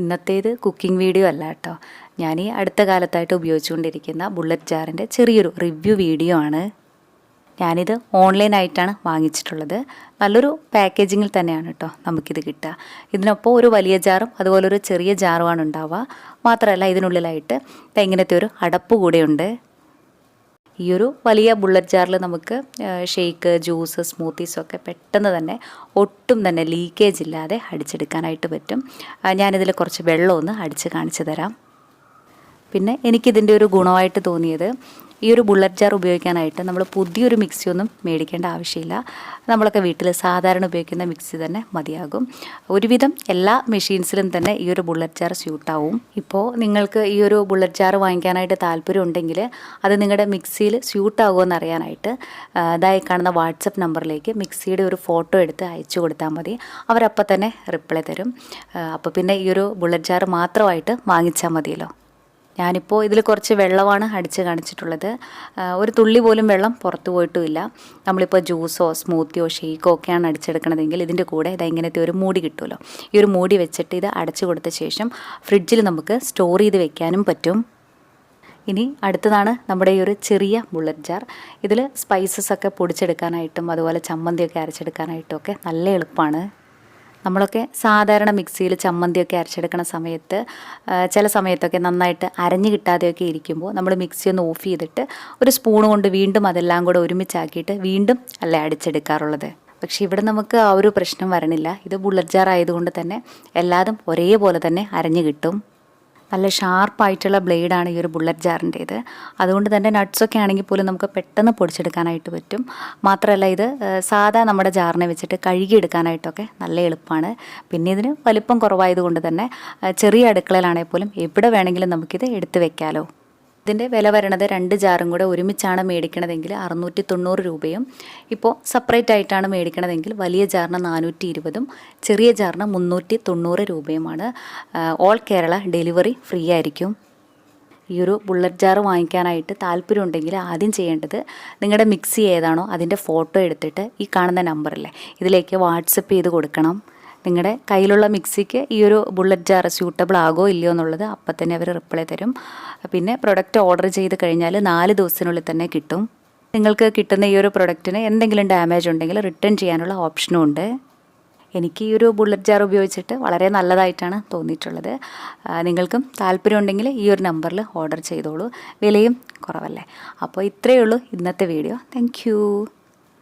ഇന്നത്തേത് cooking video അല്ല കേട്ടോ. ഞാൻ ഈ അടുത്ത കാലത്തായിട്ട് ഉപയോഗിച്ചുകൊണ്ടിരിക്കുന്ന ബുള്ളറ്റ് ജാറിന്റെ ചെറിയൊരു റിവ്യൂ വീഡിയോ ആണ്. ഞാനിത് ഓൺലൈനായിട്ടാണ് വാങ്ങിച്ചിട്ടുള്ളത്. നല്ലൊരു പാക്കേജിങ്ങിൽ തന്നെയാണ് കേട്ടോ നമുക്കിത് കിട്ടുക. ഇതിനൊപ്പം ഒരു വലിയ ജാറും അതുപോലെ ഒരു ചെറിയ ജാറുമാണ് ഉണ്ടാവുക. മാത്രമല്ല ഇതിനുള്ളിലായിട്ട് ഇപ്പം ഇങ്ങനത്തെ ഒരു അടപ്പ് കൂടെയുണ്ട്. ഈ ഒരു വലിയ ബുള്ളറ്റ് ജാറിൽ നമുക്ക് ഷേക്ക് ജ്യൂസ് സ്മൂത്തീസൊക്കെ പെട്ടെന്ന് തന്നെ ഒട്ടും തന്നെ ലീക്കേജ് ഇല്ലാതെ അടിച്ചെടുക്കാനായിട്ട് പറ്റും. ഞാനിതിൽ കുറച്ച് വെള്ളമൊന്ന് അടിച്ച് കാണിച്ചു തരാം. പിന്നെ എനിക്കിതിന്റെ ഒരു ഗുണമായിട്ട് തോന്നിയത് ഈ ഒരു ബുള്ളറ്റ് ജാർ ഉപയോഗിക്കാനായിട്ട് നമ്മൾ പുതിയൊരു മിക്സി ഒന്നും മേടിക്കേണ്ട ആവശ്യമില്ല. നമ്മളൊക്കെ വീട്ടിൽ സാധാരണ ഉപയോഗിക്കുന്ന മിക്സി തന്നെ മതിയാകും. ഒരുവിധം എല്ലാ മെഷീൻസിലും തന്നെ ഈ ഒരു ബുള്ളറ്റ് ജാർ സ്യൂട്ടാവും ഇപ്പോൾ നിങ്ങൾക്ക് ഈ ഒരു ബുള്ളറ്റ് ജാർ വാങ്ങിക്കാനായിട്ട് താല്പര്യം ഉണ്ടെങ്കിൽ അത് നിങ്ങളുടെ മിക്സിയിൽ സ്യൂട്ടാകുമോ എന്ന് അറിയാനായിട്ട് ഇതായി കാണുന്ന വാട്സപ്പ് നമ്പറിലേക്ക് മിക്സിയുടെ ഒരു ഫോട്ടോ എടുത്ത് അയച്ചു കൊടുത്താൽ മതി. അവരപ്പോൾ തന്നെ റിപ്ലൈ തരും. അപ്പോൾ പിന്നെ ഈ ഒരു ബുള്ളറ്റ് ജാർ മാത്രമായിട്ട് വാങ്ങിച്ചാൽ മതിയല്ലോ. ഞാനിപ്പോൾ ഇതിൽ കുറച്ച് വെള്ളമാണ് അടിച്ച് കാണിച്ചിട്ടുള്ളത്. ഒരു തുള്ളി പോലും വെള്ളം പുറത്തു പോയിട്ടുമില്ല. നമ്മളിപ്പോൾ ജ്യൂസോ സ്മൂത്തിയോ ഷേക്കോ ഒക്കെയാണ് അടിച്ചെടുക്കണതെങ്കിൽ ഇതിന്റെ കൂടെ ഇതാ ഇങ്ങനത്തെ ഒരു മൂടി കിട്ടുമല്ലോ. ഈ ഒരു മൂടി വെച്ചിട്ട് ഇത് അടച്ചു കൊടുത്ത ശേഷം ഫ്രിഡ്ജിൽ നമുക്ക് സ്റ്റോർ ചെയ്ത് വെക്കാനും പറ്റും. ഇനി അടുത്തതാണ് നമ്മുടെ ഈ ഒരു ചെറിയ ബുള്ളറ്റ് ജാർ. ഇതിൽ സ്പൈസസ് ഒക്കെ പൊടിച്ചെടുക്കാനായിട്ടും അതുപോലെ ചമ്മന്തിയൊക്കെ അരച്ചെടുക്കാനായിട്ടും ഒക്കെ നല്ല എളുപ്പമാണ് നമ്മളൊക്കെ സാധാരണ മിക്സിയിൽ ചമ്മന്തിയൊക്കെ അരച്ചെടുക്കുന്ന സമയത്ത് ചില സമയത്തൊക്കെ നന്നായിട്ട് അരഞ്ഞു കിട്ടാതെയൊക്കെ ഇരിക്കുമ്പോൾ നമ്മൾ മിക്സി ഒന്ന് ഓഫ് ചെയ്തിട്ട് ഒരു സ്പൂൺ കൊണ്ട് വീണ്ടും അതെല്ലാം കൂടെ ഒരുമിച്ചാക്കിയിട്ട് വീണ്ടും അല്ലേ അടിച്ചെടുക്കാറുള്ളത്. പക്ഷേ ഇവിടെ നമുക്ക് ആ ഒരു പ്രശ്നം വരണില്ല. ഇത് ബുള്ളറ്റ് ജാർ ആയതുകൊണ്ട് തന്നെ എല്ലാതും ഒരേപോലെ തന്നെ അരഞ്ഞു കിട്ടും. നല്ല ഷാർപ്പായിട്ടുള്ള ബ്ലേഡാണ് ഈ ഒരു ബുള്ളറ്റ് ജാറിന്റേത്. അതുകൊണ്ട് തന്നെ നട്ട്സൊക്കെ ആണെങ്കിൽ പോലും നമുക്ക് പെട്ടെന്ന് പൊടിച്ചെടുക്കാനായിട്ട് പറ്റും. മാത്രമല്ല ഇത് സാധാ നമ്മുടെ ജാറിനെ വെച്ചിട്ട് കഴുകിയെടുക്കാനായിട്ടൊക്കെ നല്ല എളുപ്പമാണ്. പിന്നെ ഇതിന് വലിപ്പം കുറവായതുകൊണ്ട് തന്നെ ചെറിയ അടുക്കളയിലാണെങ്കിൽ പോലും എവിടെ വേണമെങ്കിലും നമുക്കിത് എടുത്ത് വെക്കാമല്ലോ ഇതിന്റെ വില വരണത് രണ്ട് ജാറും കൂടെ ഒരുമിച്ചാണ് മേടിക്കണതെങ്കിൽ അറുന്നൂറ്റി തൊണ്ണൂറ് രൂപയും. ഇപ്പോൾ സെപ്പറേറ്റ് ആയിട്ടാണ് മേടിക്കണതെങ്കിൽ വലിയ ജാറിന് നാനൂറ്റി ഇരുപതും ചെറിയ ജാറിന് മുന്നൂറ്റി തൊണ്ണൂറ് രൂപയുമാണ് ഓൾ കേരള ഡെലിവറി ഫ്രീ ആയിരിക്കും. ഈ ഒരു ബുള്ളറ്റ് ജാർ വാങ്ങിക്കാനായിട്ട് താല്പര്യമുണ്ടെങ്കിൽ ആദ്യം ചെയ്യേണ്ടത് നിങ്ങളുടെ മിക്സി ഏതാണോ അതിന്റെ ഫോട്ടോ എടുത്തിട്ട് ഈ കാണുന്ന നമ്പറില്ലേ ഇതിലേക്ക് വാട്സപ്പ് ചെയ്ത് കൊടുക്കണം. നിങ്ങളുടെ കയ്യിലുള്ള മിക്സിക്ക് ഈ ഒരു ബുള്ളറ്റ് ജാർ സ്യൂട്ടബിൾ ആകോ ഇല്ലയോ എന്നുള്ളത് അപ്പം തന്നെ അവർ റിപ്ലൈ തരും. പിന്നെ പ്രൊഡക്റ്റ് ഓർഡർ ചെയ്ത് കഴിഞ്ഞാൽ നാല് ദിവസത്തിനുള്ളിൽ തന്നെ കിട്ടും. നിങ്ങൾക്ക് കിട്ടുന്ന ഈ ഒരു പ്രൊഡക്റ്റിന് എന്തെങ്കിലും ഡാമേജ് ഉണ്ടെങ്കിൽ റിട്ടേൺ ചെയ്യാനുള്ള ഓപ്ഷനും ഉണ്ട്. എനിക്ക് ഈ ഒരു ബുള്ളറ്റ് ജാർ ഉപയോഗിച്ചിട്ട് വളരെ നല്ലതായിട്ടാണ് തോന്നിയിട്ടുള്ളത്. നിങ്ങൾക്കും താല്പര്യമുണ്ടെങ്കിൽ ഈ ഒരു നമ്പറിൽ ഓർഡർ ചെയ്തോളൂ. വിലയും കുറവല്ലേ? അപ്പോൾ ഇത്രയേ ഉള്ളൂ ഇന്നത്തെ വീഡിയോ താങ്ക്